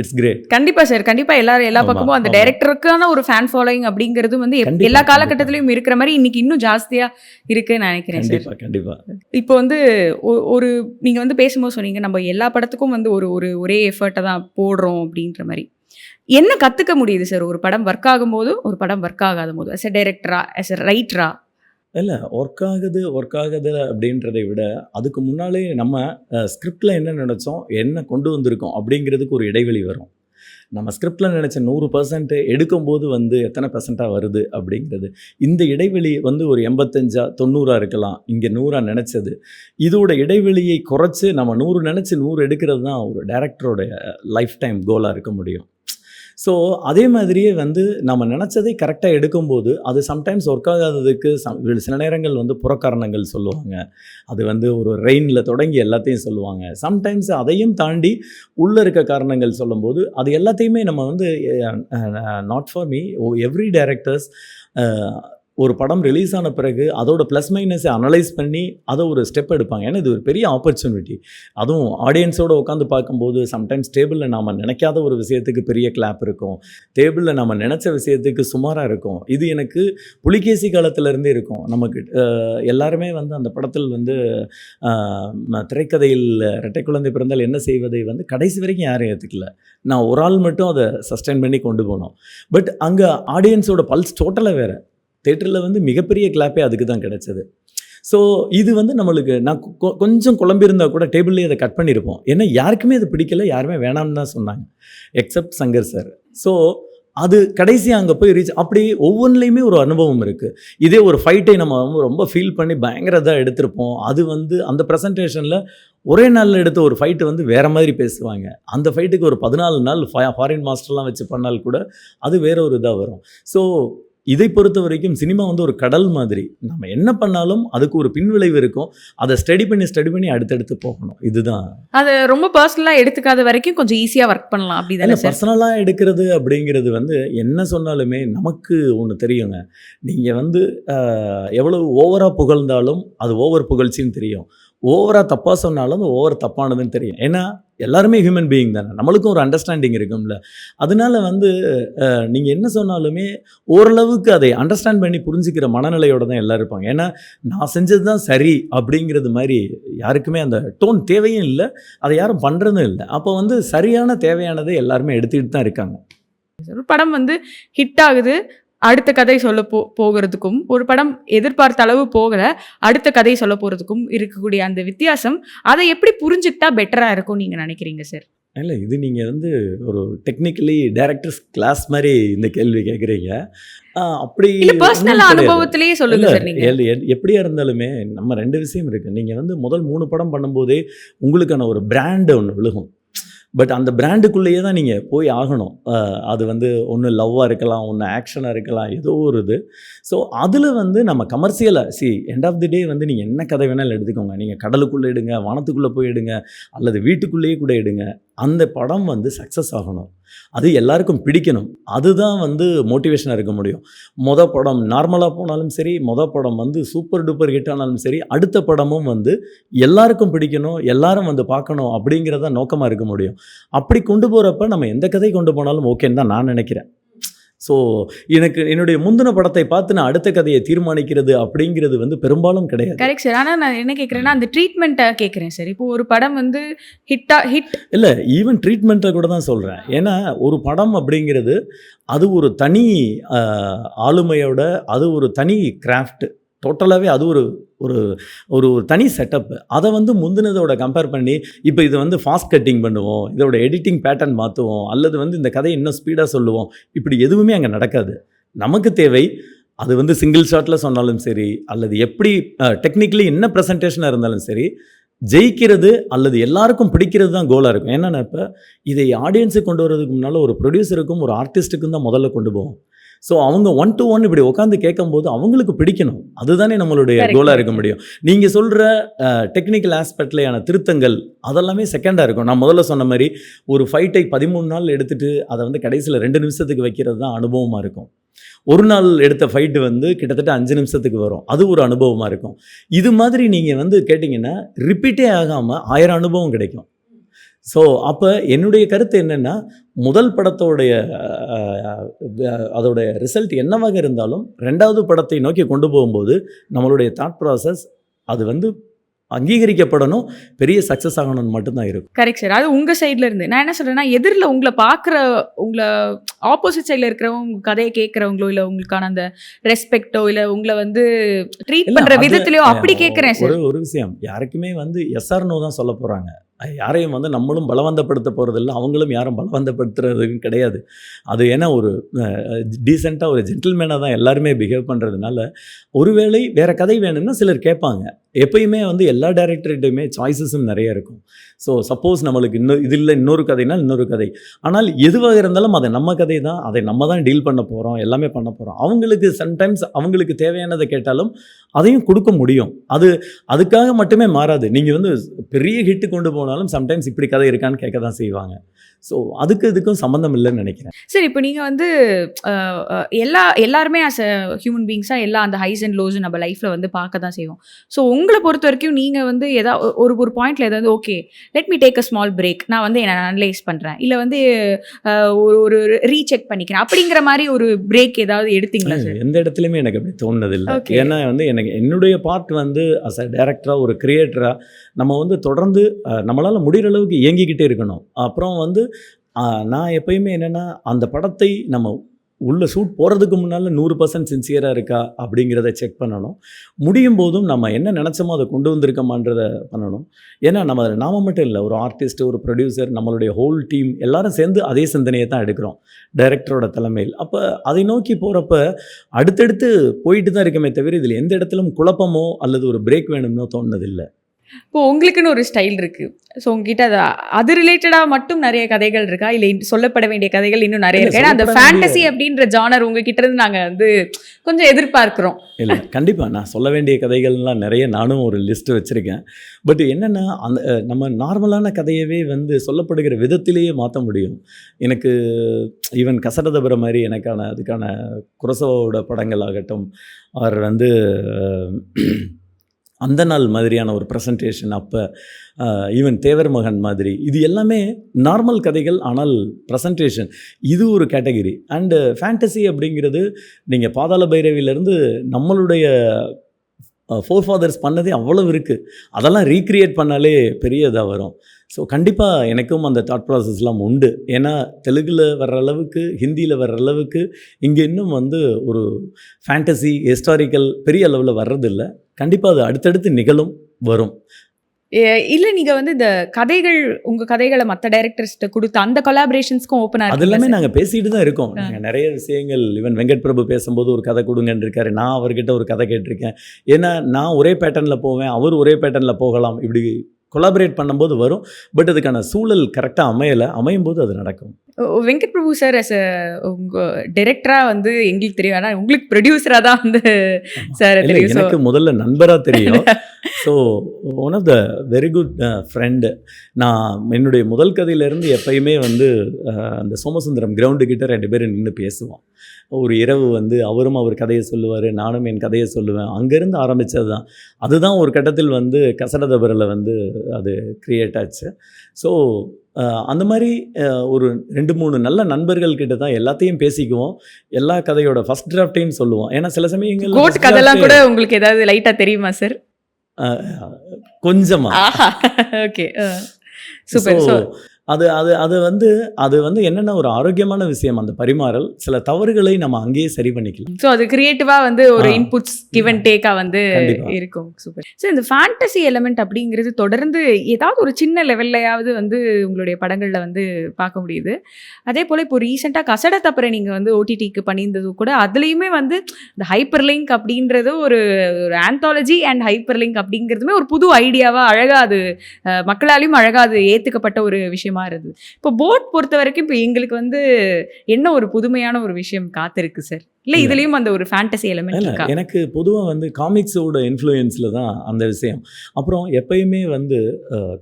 இட்ஸ் கிரேட் கண்டிப்பா சார் கண்டிப்பா எல்லாரும் எல்லா பக்கமும் அந்த. டைரக்டருக்கான ஒரு ஃபேன் ஃபாலோயிங் அப்படிங்கிறது வந்து எல்லா. காலகட்டத்திலயும் இருக்கிற மாதிரி இன்னைக்கு இன்னும் ஜாஸ்தியா இருக்குன்னு நான் நினைக்கிறேன் சார் கண்டிப்பா கண்டிப்பா. இப்போ வந்து ஒரு நீங்க வந்து பேசும்போது சொன்னீங்க நம்ம எல்லா படத்துக்கும் வந்து ஒரு ஒரு ஒரே எஃபர்ட்டை தான் போடுறோம் அப்படின்ற மாதிரி. என்ன கற்றுக்க முடியுது சார் ஒரு படம் ஒர்க் ஆகும்போது ஒரு படம் ஒர்க் ஆகாத போது எஸ் எ டைரக்டரா எஸ் எ ரைட்டரா இல்லை ஒர்க் ஆகுது ஒர்க் ஆகுது அப்படின்றதை விட அதுக்கு முன்னாலே நம்ம ஸ்கிரிப்டில் என்ன நினைச்சோம் என்ன கொண்டு வந்திருக்கோம் அப்படிங்கிறதுக்கு ஒரு இடைவெளி வரும். நம்ம ஸ்கிரிப்டில் நினச்ச நூறு பர்சன்ட் எடுக்கும்போது வந்து எத்தனை பர்சண்ட்டாக வருது அப்படிங்கிறது. இந்த இடைவெளி வந்து ஒரு எண்பத்தஞ்சா தொண்ணூறா இருக்கலாம். இங்கே நூறா நினச்சது. இதோட இடைவெளியை குறைச்சி நம்ம நூறு நினச்சி நூறு எடுக்கிறது தான் ஒரு டேரக்டரோட லைஃப் டைம் கோலாக இருக்க முடியும். ஸோ அதே மாதிரியே வந்து நம்ம நினச்சதை கரெக்டாக எடுக்கும்போது அது சம்டைம்ஸ் ஒர்க் ஆகாததுக்கு சம் சில நேரங்கள் வந்து புறக்காரணங்கள் சொல்லுவாங்க. அது வந்து ஒரு ரெயினில் தொடங்கி எல்லாத்தையும் சொல்லுவாங்க. சம்டைம்ஸ் அதையும் தாண்டி உள்ளே இருக்க காரணங்கள் சொல்லும்போது அது எல்லாத்தையுமே நம்ம வந்து not for me every directors ஒரு படம் ரிலீஸ் ஆன பிறகு அதோட ப்ளஸ் மைனஸை அனலைஸ் பண்ணி அதை ஒரு ஸ்டெப் எடுப்பாங்க. ஏன்னா இது ஒரு பெரிய ஆப்பர்ச்சுனிட்டி அதுவும் ஆடியன்ஸோடு உட்காந்து பார்க்கும்போது சம்டைம்ஸ் டேபிளில் நாம் நினைக்காத ஒரு விஷயத்துக்கு பெரிய கிளாப் இருக்கும். டேபிளில் நம்ம நினச்ச விஷயத்துக்கு சுமாராக இருக்கும். இது எனக்கு புலிகேசி காலத்திலேருந்தே இருக்கும். நமக்கு எல்லாருமே வந்து அந்த படத்தில் வந்து திரைக்கதையில் இரட்டை குழந்தை பிறந்தால் என்ன செய்வதை வந்து கடைசி வரைக்கும் யாரும் ஏற்றுக்கல நான் ஒரு ஆள் மட்டும் அதை சஸ்டைன் பண்ணி கொண்டு போனோம். பட் அங்கே ஆடியன்ஸோட பல்ஸ் டோட்டலாக வேறு. தேட்டரில் வந்து மிகப்பெரிய கிளாப்பே அதுக்கு தான் கிடச்சிது. ஸோ இது வந்து நம்மளுக்கு நான் கொ- கொஞ்சம் குழம்பிருந்தா கூட டேபிள்லேயே அதை கட் பண்ணியிருப்போம். ஏன்னா யாருக்குமே அது பிடிக்கல யாருமே வேணாம்னு தான் சொன்னாங்க. எக்ஸப்ட் சங்கர் சார் ஸோ அது கடைசி அங்கே போய் ரீச் அப்படி ஒவ்வொன்றுலையுமே ஒரு அனுபவம் இருக்குது இதே ஒரு ஃபைட்டை நம்ம ரொம்ப- ஃபீல் பண்ணி பயங்கரதாக எடுத்திருப்போம். அது வந்து அந்த ப்ரெசன்டேஷனில் ஒரே நாளில் எடுத்த ஒரு ஃபைட்டு வந்து வேறு மாதிரி பேசுவாங்க. அந்த ஃபைட்டுக்கு ஒரு பதினாலு நாள் ஃபாரின் மாஸ்டர்லாம் வச்சு பண்ணால் கூட அது வேற ஒரு இதாக வரும். ஸோ இதை பொறுத்த வரைக்கும் சினிமா வந்து ஒரு கடல் மாதிரி. நம்ம என்ன பண்ணாலும் அதுக்கு ஒரு பின்விளைவு இருக்கும். அதை ஸ்டடி பண்ணி ஸ்டடி பண்ணி அடுத்தடுத்து போகணும். இதுதான். அது ரொம்ப பர்சனலா எடுத்துக்காத வரைக்கும் கொஞ்சம் ஈஸியா ஒர்க் பண்ணலாம். அப்படிதானே சார் பர்சனலாக எடுக்கிறது அப்படிங்கிறது வந்து என்ன சொன்னாலுமே நமக்கு ஒன்று தெரியுங்க. நீங்கள் வந்து எவ்வளவு ஓவராக புகழ்ந்தாலும் அது ஓவர் புகழ்ச்சின்னு தெரியும். ஓவராக தப்பாக சொன்னாலும் அது ஓவர் தப்பானதுன்னு தெரியும். ஏன்னா எல்லாருமே ஹியூமன் பீயிங் தானே. நம்மளுக்கும் ஒரு அண்டர்ஸ்டாண்டிங் இருக்கும்ல. அதனால வந்து நீங்கள் என்ன சொன்னாலுமே ஓரளவுக்கு அதை அண்டர்ஸ்டாண்ட் பண்ணி புரிஞ்சுக்கிற மனநிலையோட தான் எல்லோரும் இருப்பாங்க. ஏன்னா நான் செஞ்சது தான் சரி அப்படிங்கிறது மாதிரி யாருக்குமே அந்த டோன் தேவையும் இல்லை. அதை யாரும் பண்ணுறதும் இல்லை. அப்போ வந்து சரியான தேவையானதை எல்லாருமே எடுத்துக்கிட்டு தான் இருக்காங்க. ஒரு படம் வந்து ஹிட் ஆகுது. அடுத்த கதை சொல்ல போ போகிறதுக்கும் ஒரு படம் எதிர்பார்த்த அளவு போகல அடுத்த கதை சொல்ல போறதுக்கும் இருக்கக்கூடிய அந்த வித்தியாசம் அதை எப்படி புரிஞ்சுக்கிட்டா பெட்டரா இருக்கும் நீங்க நினைக்கிறீங்க சார் இல்லை இது நீங்கள் வந்து ஒரு டெக்னிக்கலி டேரக்டர்ஸ் கிளாஸ் மாதிரி இந்த கேள்வி கேட்குறீங்க அப்படி பர்சனல். அனுபவத்திலேயே சொல்லுங்க எப்படியா இருந்தாலுமே நம்ம ரெண்டு விஷயம் இருக்குது நீங்கள் வந்து முதல் மூணு படம் பண்ணும்போதே உங்களுக்கான ஒரு பிராண்டு ஒன்று விழுகும். பட் அந்த பிராண்டுக்குள்ளேயே தான் நீங்கள் போய் ஆகணும். அது வந்து ஒன்று லவ்வாக இருக்கலாம் ஒன்று ஆக்ஷனாக இருக்கலாம் ஏதோ ஒரு இது. ஸோ அதில் வந்து நம்ம கமர்ஷியலாக சி எண்ட் ஆஃப் தி டே வந்து நீங்கள் என்ன கதை வேணாலும் எடுத்துக்கோங்க. நீங்கள் கடலுக்குள்ளே எடுங்க வானத்துக்குள்ளே போய் எடுங்க அல்லது வீட்டுக்குள்ளேயே கூட எடுங்க அந்த படம் வந்து சக்ஸஸ் ஆகணும். அது எல்லாருக்கும் பிடிக்கணும். அதுதான் வந்து மோட்டிவேஷனாக இருக்க முடியும். மொத படம் நார்மலாக போனாலும் சரி மொத படம் வந்து சூப்பர் டூப்பர் ஹிட் ஆனாலும் சரி அடுத்த படமும் வந்து எல்லாருக்கும் பிடிக்கணும் எல்லாரும் வந்து பார்க்கணும் அப்படிங்கிறத நோக்கமாக இருக்க முடியும். அப்படி கொண்டு போகிறப்ப நம்ம எந்த கதை கொண்டு போனாலும் ஓகேன்னு தான் நான் நினைக்கிறேன். ஸோ எனக்கு என்னுடைய முந்தின படத்தை பார்த்து நான் அடுத்த கதையை தீர்மானிக்கிறது அப்படிங்கிறது வந்து பெரும்பாலும் கிடையாது. கரெக்ட் சார் ஆனால் நான் என்ன கேட்குறேன்னா அந்த ட்ரீட்மெண்ட்டை கேட்குறேன் சார் இப்போ ஒரு படம் வந்து ஹிட்டா ஹிட் இல்லை ஈவன் ட்ரீட்மெண்ட்டை கூட தான் சொல்கிறேன் ஏன்னா ஒரு படம் அப்படிங்கிறது அது ஒரு தனி ஆளுமையோட அது ஒரு தனி கிராஃப்ட் டோட்டலாகவே அது ஒரு ஒரு ஒரு ஒரு தனி செட்டப் அதை வந்து முந்தினதோட கம்பேர் பண்ணி இப்போ இதை வந்து ஃபாஸ்ட் கட்டிங் பண்ணுவோம் இதோட எடிட்டிங் பேட்டர்ன் மாற்றுவோம் அல்லது வந்து இந்த கதையை இன்னும் ஸ்பீடாக சொல்லுவோம். இப்படி எதுவுமே அங்கே நடக்காது. நமக்கு தேவை அது வந்து சிங்கிள் ஷாட்டில் சொன்னாலும் சரி அல்லது எப்படி டெக்னிக்கலி என்ன ப்ரெசன்டேஷனாக இருந்தாலும் சரி ஜெயிக்கிறது அல்லது எல்லாருக்கும் பிடிக்கிறது தான் கோலாக இருக்கும். ஏன்னா இப்போ இதை ஆடியன்ஸுக்கு கொண்டு வரதுக்கு முன்னால் ஒரு ப்ரொடியூசருக்கும் ஒரு ஆர்டிஸ்ட்டுக்கும் தான் முதல்ல கொண்டு போவோம். ஸோ அவங்க ஒன் டு ஒன் இப்படி உட்காந்து கேட்கும்போது அவங்களுக்கு பிடிக்கணும். அதுதானே நம்மளுடைய. கோலாக இருக்க முடியும். நீங்கள் சொல்கிற டெக்னிக்கல் ஆஸ்பெக்ட்லையான திருத்தங்கள் அதெல்லாமே செகண்டாக இருக்கும். நான் முதல்ல சொன்ன மாதிரி ஒரு ஃபைட்டை பதிமூணு நாள் எடுத்துட்டு அதை வந்து கடைசியில் ரெண்டு நிமிஷத்துக்கு வைக்கிறது தான் அனுபவமாக இருக்கும். ஒரு நாள் எடுத்த ஃபைட்டு வந்து கிட்டத்தட்ட அஞ்சு நிமிஷத்துக்கு வரும். அது ஒரு அனுபவமாக இருக்கும். இது மாதிரி நீங்கள் வந்து கேட்டிங்கன்னா ரிப்பீட்டே ஆகாமல் ஆயிரம் அனுபவம் கிடைக்கும். ஸோ அப்போ என்னுடைய கருத்து என்னென்னா முதல் படத்தோடைய அதோடைய ரிசல்ட் என்னவாக இருந்தாலும் ரெண்டாவது படத்தை நோக்கி கொண்டு போகும்போது நம்மளுடைய தாட் ப்ராசஸ் அது வந்து அங்கீகரிக்கப்படணும் பெரிய சக்ஸஸ் ஆகணும்னு மட்டும்தான் இருக்கும். கரெக்ட் சார் அது உங்கள் சைடில் இருந்து. நான் என்ன சொல்கிறேன்னா எதிரில் உங்களை பார்க்குற உங்களை ஆப்போசிட் சைடில் இருக்கிறவங்க கதையை கேட்குறவங்களோ இல்லை உங்களுக்கான அந்த ரெஸ்பெக்டோ இல்லை உங்களை வந்து ட்ரீட் பண்ணுற விதத்துலையோ அப்படி கேட்குறேன் சார் ஒரு ஒரு விஷயம். யாருக்குமே வந்து எஸ்ஆர் நோ தான் சொல்ல போகிறாங்க யாரையும் வந்து நம்மளும் பலவந்தப்படுத்த போகிறதில்ல அவங்களும் யாரும் பலவந்தப்படுத்துறதுக்கும் கிடையாது. அது ஏன்னா ஒரு டீசெண்டாக ஒரு ஜென்டில்மேனாக தான் எல்லாருமே பிஹேவ் பண்ணுறதுனால ஒருவேளை வேறு கதை வேணும்னா சிலர் கேட்பாங்க. எப்பயுமே வந்து எல்லா டேரக்டர்கிட்டையுமே சாய்ஸஸும் நிறைய இருக்கும். ஸோ சப்போஸ் நம்மளுக்கு இன்னும் இது இல்லை இன்னொரு கதைனா இன்னொரு கதை. ஆனால் எதுவாக இருந்தாலும் அதை நம்ம கதை தான். அதை நம்ம தான் டீல் பண்ண போகிறோம் எல்லாமே பண்ண போகிறோம் அவங்களுக்கு சம்டைம்ஸ் அவங்களுக்கு தேவையானதை கேட்டாலும் அதையும் கொடுக்க முடியும். அது அதுக்காக மட்டுமே மாறாது. நீங்கள் வந்து பெரிய ஹிட்டு கொண்டு போனாலும் சம்டைம்ஸ் இப்படி கதை இருக்கான்னு கேட்க தான் செய்வாங்க. ஸோ அதுக்கு இதுக்கும் சம்மந்தம் இல்லைன்னு நினைக்கிறேன். சரி இப்போ நீங்கள் வந்து எல்லா எல்லாருமே ஆஸ் அ ஹியூமன் பீங்ஸாக எல்லா அந்த ஹைஸ் அண்ட் லோஸ் நம்ம லைஃப்பில் வந்து பார்க்க தான் செய்வோம். ஸோ உங்களை பொறுத்த வரைக்கும் நீங்கள் வந்து எதா ஒரு ஒரு பாயிண்ட்ல ஏதாவது okay let me take a small break நான் வந்து என்ன அனலைஸ் பண்ணுறேன் இல்லை வந்து ஒரு ஒரு ரீசெக் பண்ணிக்கிறேன். அப்படிங்கிற மாதிரி ஒரு பிரேக் ஏதாவது எடுத்தீங்களா சார் எந்த இடத்துலையுமே எனக்கு அப்படி தோணுனதில்லை. Okay. ஏன்னா வந்து எனக்கு என்னுடைய பார்ட் வந்து அஸ் அ டேரக்டராக ஒரு கிரியேட்டராக நம்ம வந்து தொடர்ந்து நம்மளால் முடிகிற அளவுக்கு இயங்கிக்கிட்டே இருக்கணும். அப்புறம் வந்து நான் எப்பயுமே என்னென்னா அந்த படத்தை நம்ம உள்ள ஷூட் போகிறதுக்கு முன்னால் நூறு பர்சன்ட் சின்சியராக இருக்கா அப்படிங்கிறத செக் பண்ணணும். முடியும் போதும் நம்ம என்ன நினச்சோமோ அதை கொண்டு வந்திருக்கோமான்றதை பண்ணணும். ஏன்னா நம்ம அதில் நாம மட்டும் இல்லை ஒரு ஆர்டிஸ்ட் ஒரு ப்ரொடியூசர் நம்மளுடைய ஹோல் டீம் எல்லாரும் சேர்ந்து அதே சிந்தனையை தான் எடுக்கிறோம். டைரக்டரோட தலைமையில். அப்போ அதை நோக்கி போகிறப்ப அடுத்தடுத்து போயிட்டு தான் இருக்கமே தவிர இதில் எந்த இடத்துலும் குழப்பமோ அல்லது ஒரு பிரேக் வேணும்னோ தோணுனதில்லை. இப்போ உங்களுக்குன்னு ஒரு ஸ்டைல் இருக்கு. ஸோ உங்ககிட்ட அது அது ரிலேட்டடாக மட்டும் நிறைய கதைகள் இருக்கா? இல்லை சொல்லப்பட வேண்டிய கதைகள் இன்னும் நிறைய இருக்கு. ஏன்னா அந்த ஃபேண்டசி அப்படின்ற ஜானர் உங்ககிட்ட இருந்து நாங்கள் வந்து கொஞ்சம் எதிர்பார்க்கிறோம். இல்லை கண்டிப்பாக நான் சொல்ல வேண்டிய கதைகள்லாம் நிறைய நானும் ஒரு லிஸ்ட் வச்சுருக்கேன். பட் என்னென்னா அந்த நம்ம நார்மலான கதையவே வந்து சொல்லப்படுகிற விதத்திலேயே மாற்ற முடியும். எனக்கு ஈவன் கசடதபுர மாதிரி எனக்கான அதுக்கான குரசவோட படங்கள் ஆகட்டும் அவர் வந்து அந்த நாள் மாதிரியான ஒரு ப்ரெசன்டேஷன் அப்போ ஈவன் தேவர் மகன் மாதிரி. இது எல்லாமே நார்மல் கதைகள் ஆனால் ப்ரெசன்டேஷன் இது ஒரு கேட்டகரி அண்டு ஃபேண்டசி அப்படிங்கிறது நீங்கள் பாதாள பைரவியிலேருந்து நம்மளுடைய ஃபோர் ஃபாதர்ஸ் பண்ணதே அவ்வளவு இருக்குது அதெல்லாம் ரீக்ரியேட் பண்ணாலே பெரிய இதாக வரும். ஸோ கண்டிப்பாக எனக்கும் அந்த தாட் ப்ராசஸ்லாம் உண்டு. ஏன்னா தெலுங்கில் வர்ற அளவுக்கு ஹிந்தியில் வர்ற அளவுக்கு இங்கே இன்னும் வந்து ஒரு ஃபேண்டசி ஹிஸ்டாரிக்கல் பெரிய அளவில் வர்றதில்ல. கண்டிப்பாக அது அடுத்தடுத்து நிகழும் வரும். இல்ல நீங்க வந்து இந்த கதைகள் உங்க கதைகளை மற்ற டைரக்டர்ஸ்ட்ட கொடுத்து அந்த கொலாபரேஷன்ஸ்க்கும் ஓப்பனா அது எல்லாமே நாங்கள் பேசிட்டு தான் இருக்கோம். நாங்கள் நிறைய விஷயங்கள் ஈவன் வெங்கட் பிரபு பேசும்போது ஒரு கதை கொடுங்கன்னு இருக்காரு. நான் அவர்கிட்ட ஒரு கதை கேட்டிருக்கேன். ஏன்னா நான் ஒரே பேட்டர்னில் போவேன் அவர் ஒரே பேட்டர்னில் போகலாம். இப்படி கொலாபரேட் பண்ணும்போது வரும். பட் அதுக்கான சூழல் கரெக்டாக அமையலை. அமையும் போது அது நடக்கும். Venkat Prabhu sir as a உங்க டைரக்டராக வந்து எங்களுக்கு தெரியும். ஆனால் உங்களுக்கு ப்ரொடியூசராக தான் வந்து சார் தெரியும். எனக்கு முதல்ல நண்பரா தெரியும். So one of the very good friend நான் என்னுடைய முதல் கதையிலேருந்து எப்பயுமே வந்து அஹ், அந்த சோமசுந்தரம் கிரவுண்டு கிட்ட ரெண்டு பேரும் நின்று பேசுவோம். ஒரு இரவு வந்து அவரும் அவர் கதையை சொல்லுவார் நானும் என் கதையை சொல்லுவேன். அங்கேருந்து ஆரம்பித்தது தான் அதுதான் ஒரு கட்டத்தில் வந்து கசடதபரில் வந்து அது கிரியேட் ஆச்சு. ஸோ அந்த மாதிரி ஒரு ரெண்டு மூணு நல்ல நண்பர்கள் கிட்ட தான் எல்லாத்தையும் பேசிக்குவோம். எல்லா கதையோட ஃபர்ஸ்ட் டிராஃப்டையும் சொல்லுவோம். ஏன்னா சில சமயங்கள் கோட் கதெல்லாம் கூட உங்களுக்கு ஏதாவது லைட்டாக தெரியுமா சார் கொஞ்சமா. Okay super. அது அது அது வந்து அது வந்து என்னென்ன ஒரு ஆரோக்கியமான விஷயம் அந்த பரிமாறல் சில தவறுகளை நம்ம அங்கேயே சரி பண்ணிக்கலாம் ஸோ அது கிரியேட்டிவாக வந்து ஒரு. இன்புட்ஸ் கிவ் அண்ட் டேக்காக வந்து. இருக்கும் சூப்பர் ஸோ இந்த ஃபேண்டசி எலமெண்ட் அப்படிங்கிறது தொடர்ந்து ஏதாவது ஒரு சின்ன லெவல்லையாவது வந்து உங்களுடைய படங்களில் வந்து பார்க்க முடியுது அதே போல் இப்போ ரீசெண்டாக கசட தப்பரை நீங்கள் வந்து ஓடிடிக்கு பண்ணியிருந்தது கூட அதுலேயுமே வந்து இந்த ஹைப்பர் லிங்க் அப்படின்றது ஒரு ஒரு ஆந்தாலஜி அண்ட் ஹைப்பர் லிங்க் அப்படிங்கிறதுமே ஒரு புது ஐடியாவாக அழகாக அது மக்களாலையும் அழகாக அது ஏற்றுக்கப்பட்ட ஒரு விஷயமா இருந்தது இப்போ போட் பொறுத்த வரைக்கும் இப்போ எங்களுக்கு வந்து என்ன ஒரு புதுமையான ஒரு விஷயம் காத்திருக்கு சார் இல்லை. இதுலேயும் அந்த ஒரு ஃபேண்டசி எலமெண்ட் இல்ல எனக்கு பொதுவாக வந்து காமிக்ஸோட இன்ஃப்ளூயன்ஸில் தான் அந்த விஷயம். அப்புறம் எப்பயுமே வந்து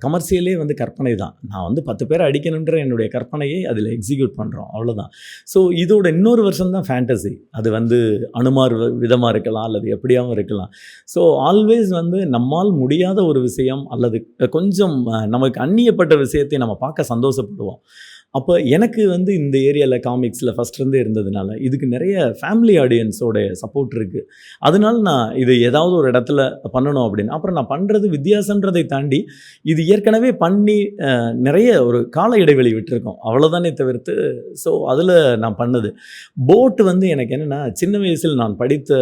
கமர்ஷியலே வந்து கற்பனை தான். நான் வந்து பத்து பேரை அடிக்கணுன்ற என்னுடைய கற்பனையை அதில் எக்ஸிக்யூட் பண்ணுறோம் அவ்வளோதான் ஸோ இதோட இன்னொரு வருஷம் தான் ஃபேண்டசி அது வந்து அனுமார் விதமாக இருக்கலாம் அல்லது எப்படியாவும் இருக்கலாம். ஸோ ஆல்வேஸ் வந்து நம்மால் முடியாத ஒரு விஷயம் அல்லது கொஞ்சம் நமக்கு அந்நியப்பட்ட விஷயத்தை நம்ம பார்க்க சந்தோஷப்படுவோம். அப்போ எனக்கு வந்து இந்த ஏரியாவில் காமிக்ஸில் ஃபஸ்ட்லேருந்தே இருந்ததுனால இதுக்கு நிறைய ஃபேமிலி ஆடியன்ஸோடைய சப்போர்ட் இருக்குது அதனால நான் இது ஏதாவது ஒரு இடத்துல பண்ணணும் அப்படின்னு. அப்புறம் நான் பண்ணுறது வித்தியாசன்றதை தாண்டி இது ஏற்கனவே பண்ணி நிறைய ஒரு கால இடைவெளி விட்டுருக்கோம். அவ்வளோதானே தவிர்த்து ஸோ அதில் நான் பண்ணது. போட் வந்து எனக்கு என்னென்னா சின்ன வயசில் நான் படித்த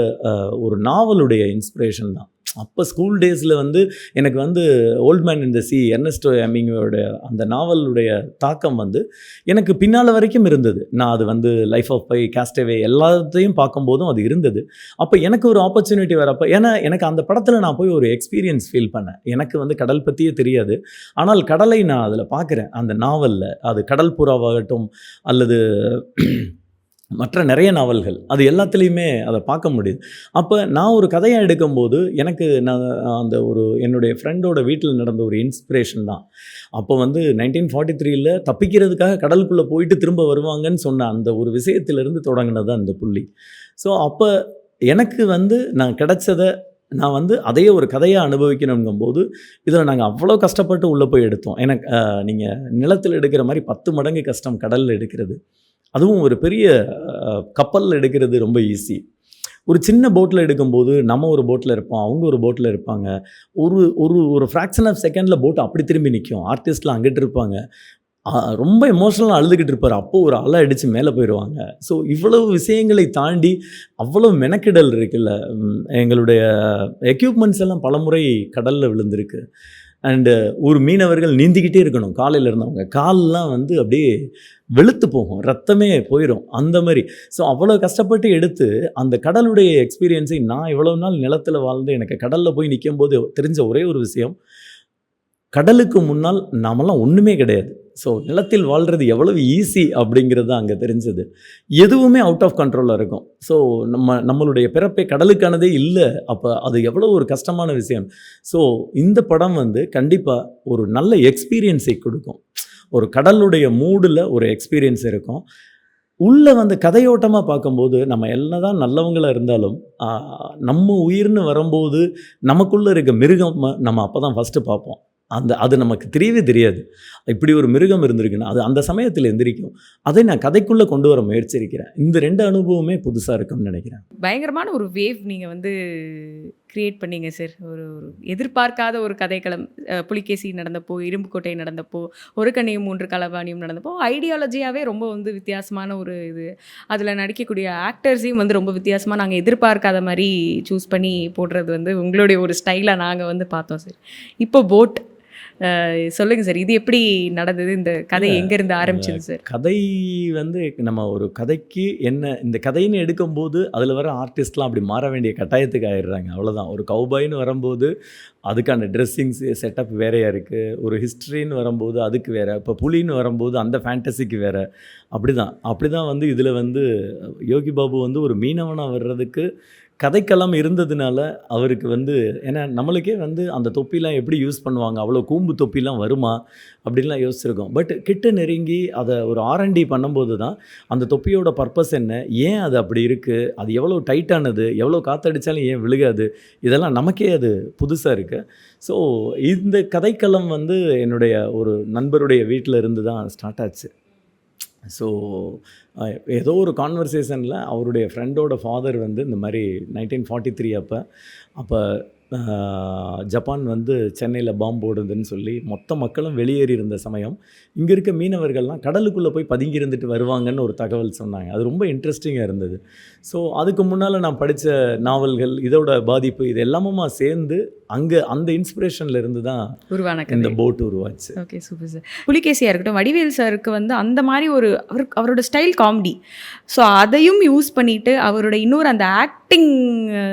ஒரு நாவலுடைய இன்ஸ்பிரேஷன் தான். அப்போ ஸ்கூல் டேஸில் வந்து எனக்கு வந்து old man in the sea Ernesto எமிங்கோட அந்த நாவலுடைய தாக்கம் வந்து எனக்கு பின்னால் வரைக்கும் இருந்தது. நான் அது வந்து லைஃப் ஆஃப் பை காஸ்டவே எல்லாத்தையும் பார்க்கும்போதும் அது இருந்தது. அப்போ எனக்கு ஒரு ஆப்பர்ச்சுனிட்டி வரப்போ ஏன்னா எனக்கு அந்த படத்தில் நான் போய் ஒரு எக்ஸ்பீரியன்ஸ் ஃபீல் பண்ணேன். எனக்கு வந்து கடல் பற்றியே தெரியாது. ஆனால் கடலை நான் அதில் பார்க்குறேன். அந்த நாவலில் அது கடல் புறாவாகட்டும் அல்லது மற்ற நிறைய நாவல்கள் அது எல்லாத்துலேயுமே அதை பார்க்க முடியுது. அப்போ நான் ஒரு கதையாக எடுக்கும்போது எனக்கு நான் அந்த ஒரு என்னுடைய ஃப்ரெண்டோட வீட்டில் நடந்த ஒரு இன்ஸ்பிரேஷன் தான். அப்போ வந்து நைன்டீன் ஃபார்ட்டி த்ரீயில் தப்பிக்கிறதுக்காக கடலுக்குள்ளே போயிட்டு திரும்ப வருவாங்கன்னு சொன்ன அந்த ஒரு விஷயத்திலிருந்து தொடங்கினது தான் அந்த புள்ளி. ஸோ அப்போ எனக்கு வந்து நான் கிடைச்சதை நான் வந்து அதையே ஒரு கதையாக அனுபவிக்கணுங்கும்போது இதில் நாங்கள் அவ்வளோ கஷ்டப்பட்டு உள்ளே போய் எடுத்தோம். எனக்கு நீங்கள் நிலத்தில் எடுக்கிற மாதிரி பத்து மடங்கு கஷ்டம் கடலில் எடுக்கிறது. அதுவும் ஒரு பெரிய கப்பலில் எடுக்கிறது ரொம்ப ஈஸி ஒரு சின்ன போட்டில் எடுக்கும்போது நம்ம ஒரு போட்டில் இருப்போம் அவங்க ஒரு போட்டில் இருப்பாங்க. ஒரு ஒரு ஒரு ஃப்ராக்ஷன் ஆஃப் செகண்டில் போட் அப்படி திரும்பி நிற்கும் ஆர்டிஸ்ட்லாம் அங்கிட்டு இருப்பாங்க. ரொம்ப எமோஷனலாக அழுதுகிட்டு இருப்பார். அப்போ ஒரு அலை அடித்து மேலே போயிடுவாங்க ஸோ இவ்வளவு விஷயங்களை தாண்டி அவ்வளோ மெனக்கிடல் இருக்குல்ல. எங்களுடைய எக்யூப்மெண்ட்ஸ் எல்லாம் பலமுறை கடலில் விழுந்திருக்கு. அண்டு ஒரு மீனவர்கள் நீந்திக்கிட்டே இருக்கணும் காலையில் இருந்தவங்க. கால்லாம் வந்து அப்படியே வெளுத்து போகும். ரத்தமே போயிடும் அந்த மாதிரி. ஸோ அவ்வளோ கஷ்டப்பட்டு எடுத்து அந்த கடலுடைய எக்ஸ்பீரியன்ஸை நான் இவ்வளோ நாள் நிலத்தில் வாழ்ந்து எனக்கு கடலில் போய் நிற்கும் போது தெரிஞ்ச ஒரே ஒரு விஷயம். கடலுக்கு முன்னால் நாமெல்லாம் ஒன்றுமே கிடையாது. ஸோ நிலத்தில் வாழ்கிறது எவ்வளவு ஈஸி அப்படிங்கிறது அங்கே தெரிஞ்சது. எதுவுமே அவுட் ஆஃப் கண்ட்ரோலில் இருக்கும். ஸோ நம்ம நம்மளுடைய பிறப்பை கடலுக்கானதே இல்லை. அப்போ அது எவ்வளோ ஒரு கஷ்டமான விஷயம். ஸோ இந்த படம் வந்து கண்டிப்பாக ஒரு நல்ல எக்ஸ்பீரியன்ஸை கொடுக்கும். ஒரு கடலுடைய மூடில் ஒரு எக்ஸ்பீரியன்ஸ் இருக்கும். உள்ளே வந்து கதையோட்டமாக பார்க்கும்போது நம்ம என்ன தான் நல்லவங்களாக இருந்தாலும் நம்ம உயிர்னு வரும்போது நமக்குள்ளே இருக்க மிருகம் நம்ம அப்போ தான் ஃபஸ்ட்டு பார்ப்போம். அந்த அது நமக்கு தெரியவே தெரியாது. இப்படி ஒரு மிருகம் இருந்திருக்குன்னா அது அந்த சமயத்தில் எந்திரிக்கும். அதை நான் கதைக்குள்ளே கொண்டு வர முயற்சிருக்கிறேன் இந்த ரெண்டு அனுபவமே புதுசாக இருக்கும்னு நினைக்கிறேன். பயங்கரமான ஒரு வேவ் நீங்கள் வந்து கிரியேட் பண்ணீங்க சார். ஒரு ஒரு எதிர்பார்க்காத ஒரு கதைக்களம். புலிகேசி நடந்தப்போ இரும்புக்கோட்டை நடந்தப்போ ஒரு கண்ணியும் மூன்று கலபாணியும் நடந்தப்போ ஐடியாலஜியாகவே ரொம்ப வந்து வித்தியாசமான ஒரு இது. அதில் நடிக்கக்கூடிய ஆக்டர்ஸையும் வந்து ரொம்ப வித்தியாசமாக நாங்கள் எதிர்பார்க்காத மாதிரி சூஸ் பண்ணி போடுறது வந்து உங்களுடைய ஒரு ஸ்டைலாக நாங்கள் வந்து பார்த்தோம் சார். இப்போ போட் சொல்லுங்க சார். இது எப்படி நடந்தது? இந்த கதை இல்ல, எங்க இருந்து ஆரம்பிச்சது சார்? கதை வந்து நம்ம ஒரு கதைக்கு என்ன இந்த கதைன்னு எடுக்கும்போது அதில் வர ஆர்டிஸ்ட்லாம் அப்படி மாற வேண்டிய கட்டாயத்துக்கு ஆயிடுறாங்க. அவ்வளோதான் ஒரு கவுபாய்னு வரும்போது அதுக்கான ட்ரெஸ்ஸிங்ஸ் செட்டப் வேறையாக இருக்குது ஒரு ஹிஸ்ட்ரின்னு வரும்போது அதுக்கு வேறு. இப்போ புலின்னு வரும்போது அந்த ஃபேண்டசிக்கு வேறு. அப்படி தான் அப்படி தான் வந்து இதில் வந்து யோகி பாபு வந்து ஒரு மீனவனாக வர்றதுக்கு கதைக்களம் இருந்ததுனால அவருக்கு வந்து ஏன்னா நம்மளுக்கே வந்து அந்த தொப்பிலாம் எப்படி யூஸ் பண்ணுவாங்க? அவ்வளோ கூம்பு தொப்பிலாம் வருமா? அப்படின்லாம் யோசிச்சிருக்கோம். பட் கிட்ட நெருங்கி அதை ஒரு ஆர்என்டி பண்ணும்போது தான் அந்த தொப்பியோட பர்பஸ் என்ன? ஏன் அது அப்படி இருக்குது அது எவ்வளோ டைட்டானது எவ்வளோ காற்றடிச்சாலும் ஏன் விழுகாது? இதெல்லாம் நமக்கே அது புதுசாக இருக்குது ஸோ இந்த கதைக்களம் வந்து என்னுடைய ஒரு நண்பருடைய வீட்டில் இருந்து தான் ஸ்டார்ட் ஆச்சு. ஸோ ஏதோ ஒரு கான்வர்சேஷனில் அவருடைய ஃப்ரெண்டோட ஃபாதர் வந்து இந்த மாதிரி நைன்டீன் ஃபார்ட்டி த்ரீ அப்போ அப்போ ஜப்பான் வந்து சென்னையில் பாம்பு போடுதுன்னு சொல்லி மொத்த மக்களும் வெளியேறி இருந்த சமயம் இங்கே இருக்க மீனவர்கள்லாம் கடலுக்குள்ளே போய் பதுங்கி இருந்துட்டு வருவாங்கன்னு ஒரு தகவல் சொன்னாங்க. அது ரொம்ப இன்ட்ரெஸ்டிங்காக இருந்தது. ஸோ அதுக்கு முன்னால் நான் படித்த நாவல்கள் இதோட பாதிப்பு இது எல்லாமுமா சேர்ந்து அங்கே அந்த இன்ஸ்பிரேஷன்ல இருந்து தான் உருவான இந்த போட் உருவாச்சு. ஓகே சூப்பர் சார் புலிகேசியாக இருக்கட்டும் வடிவேல் சாருக்கு வந்து அந்த மாதிரி ஒரு அவர் அவரோட ஸ்டைல் காமெடி ஸோ அதையும் யூஸ் பண்ணிட்டு அவரோட இன்னொரு அந்த ஆக்டிங்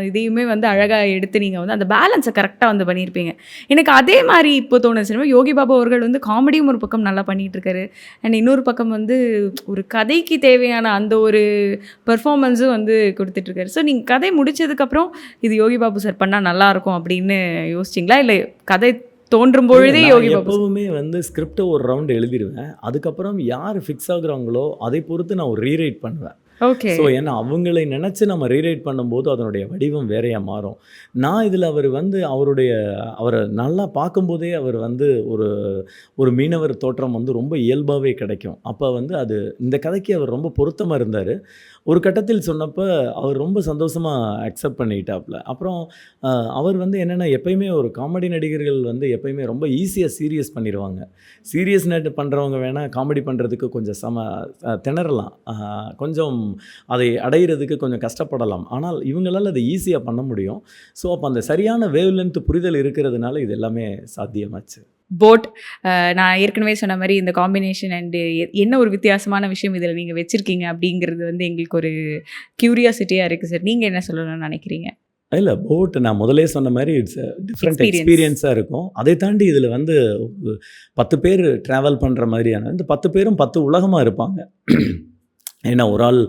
இதையுமே வந்து அழகாக எடுத்து நீங்கள் வந்து அந்த பேலன்ஸை கரெக்டாக வந்து பண்ணியிருப்பீங்க எனக்கு அதே மாதிரி இப்போ தோணுது சினிமா. யோகி பாபா அவர்கள் வந்து காமெடியும் ஒரு பக்கம் நல்லா பண்ணிட்டு இருக்காரு அண்ட் இன்னொரு பக்கம் வந்து ஒரு கதைக்கு தேவையான அந்த ஒரு பெர்ஃபார்மன்ஸும் வந்து கொடுத்துட்ருக்காரு ஸோ நீங்கள் கதை முடிச்சதுக்கப்புறம் இது யோகி பாபு சார் பண்ணால் நல்லாயிருக்கும் அப்படின்னு யோசிச்சிங்களா? இல்லை கதை தோன்றும் பொழுதே யோகி எப்பவுமே வந்து ஸ்கிரிப்டை ஒரு ரவுண்ட் எழுதிடுவேன் அதுக்கப்புறம் யார் ஃபிக்ஸ் ஆகுறாங்களோ அதை பொறுத்து நான் ஒரு ரீரைட் பண்ணுவேன். ஓகே ஸோ ஏன்னா அவங்களை நினச்சி நம்ம ரீரைட் பண்ணும்போது அதனுடைய வடிவம் வேறையாக மாறும். நான் இதில் அவர் வந்து அவருடைய அவரை நல்லா பார்க்கும்போதே அவர் வந்து ஒரு ஒரு மீனவர் தோற்றம் வந்து ரொம்ப இயல்பாகவே கிடைக்கும். அப்போ வந்து அது இந்த கதைக்கு அவர் ரொம்ப பொருத்தமாக இருந்தார். ஒரு கட்டத்தில் சொன்னப்போ அவர் ரொம்ப சந்தோஷமாக அக்செப்ட் பண்ணிக்கிட்டாப்புல அப்புறம் அவர் வந்து என்னென்னா எப்பயுமே ஒரு காமெடி நடிகர்கள் வந்து எப்பயுமே ரொம்ப ஈஸியாக சீரியஸ் பண்ணிடுவாங்க சீரியஸ் நட் பண்ணுறவங்க வேணால் காமெடி பண்ணுறதுக்கு கொஞ்சம் சம திணறலாம். ஆஹ், அதை அடையிறதுக்கு கொஞ்சம் கஷ்டப்படலாம். ஆனால் இவங்களால் அதை ஈஸியாக பண்ண முடியும். ஸோ அப்போ அந்த சரியான வேவ் லென்த் புரிதல் இருக்கிறதுனால இது எல்லாமே சாத்தியமாச்சு. போட் நான் ஏற்கனவே சொன்ன மாதிரி இந்த காம்பினேஷன் அண்டு என்ன ஒரு வித்தியாசமான விஷயம் இதில் நீங்கள் வச்சுருக்கீங்க அப்படிங்கிறது வந்து எங்களுக்கு ஒரு க்யூரியாசிட்டியாக இருக்குது சார் நீங்கள் என்ன சொல்லணும்னு நினைக்கிறீங்க? இல்லை போட் நான் முதலே சொன்ன மாதிரி இட்ஸ் டிஃப்ரெண்ட். எக்ஸ்பீரியன்ஸாக இருக்கும். அதை தாண்டி இதில் வந்து பத்து பேர் ட்ராவல் பண்ணுற மாதிரியான இந்த பத்து பேரும் பத்து உலகமாக இருப்பாங்க. ஏன்னா ஒரு ஆள்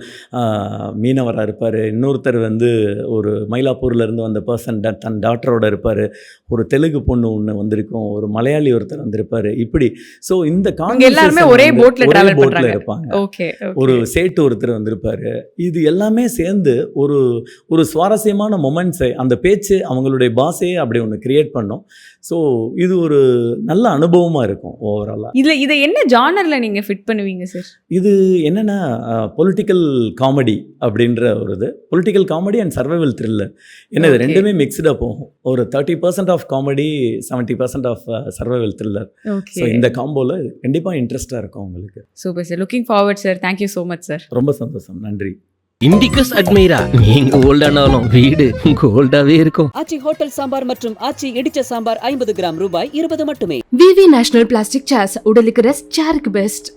மீனவராக இருப்பார். இன்னொருத்தர் வந்து ஒரு மயிலாப்பூர்ல இருந்து வந்த பர்சன் தன் டாக்டரோட இருப்பார். ஒரு தெலுங்கு பொண்ணு ஒன்று வந்திருக்கும். ஒரு மலையாளி ஒருத்தர் வந்திருப்பார். இப்படி. ஸோ இந்த எல்லாருமே ஒரே boatல பண்றாங்க. இருப்பாங்க. ஒரு சேட்டு ஒருத்தர் வந்திருப்பாரு. இது எல்லாமே சேர்ந்து ஒரு ஒரு சுவாரஸ்யமான மொமெண்ட்ஸை அந்த பேச்சு அவங்களுடைய பாஷையே அப்படி ஒன்று கிரியேட் பண்ணும். ஸோ இது ஒரு நல்ல அனுபவமாக இருக்கும் ஓவராலாக இதில் இதை என்ன ஜானரில் நீங்கள் ஃபிட் பண்ணுவீங்க சார் இது என்னென்னா பொலிட்டிக்கல் காமெடி அப்படின்ற ஒரு இது. Political comedy and survival thriller என்ன இது. ரெண்டுமே மிக்ஸ்டாக போகும். ஒரு thirty percent of comedy seventy percent of survival thriller so இந்த காம்போவில் கண்டிப்பாக இன்ட்ரெஸ்ட்டாக இருக்கும் உங்களுக்கு. Super sir looking forward sir thank you so much sir ரொம்ப சந்தோஷம். நன்றி. இண்டிகஸ் அட்மைரா நீங்க ஓல்டானாலும் வீடு கோல்டாவே இருக்கும். ஆச்சி ஹோட்டல் சாம்பார் மற்றும் ஆச்சி இடிச்ச சாம்பார் ஐம்பது கிராம் ரூபாய் இருபது மட்டுமே. விவி நேஷனல் பிளாஸ்டிக் சேர்ஸ் உடலுக்கு ரெஸ்ட் சேருக்கு பெஸ்ட்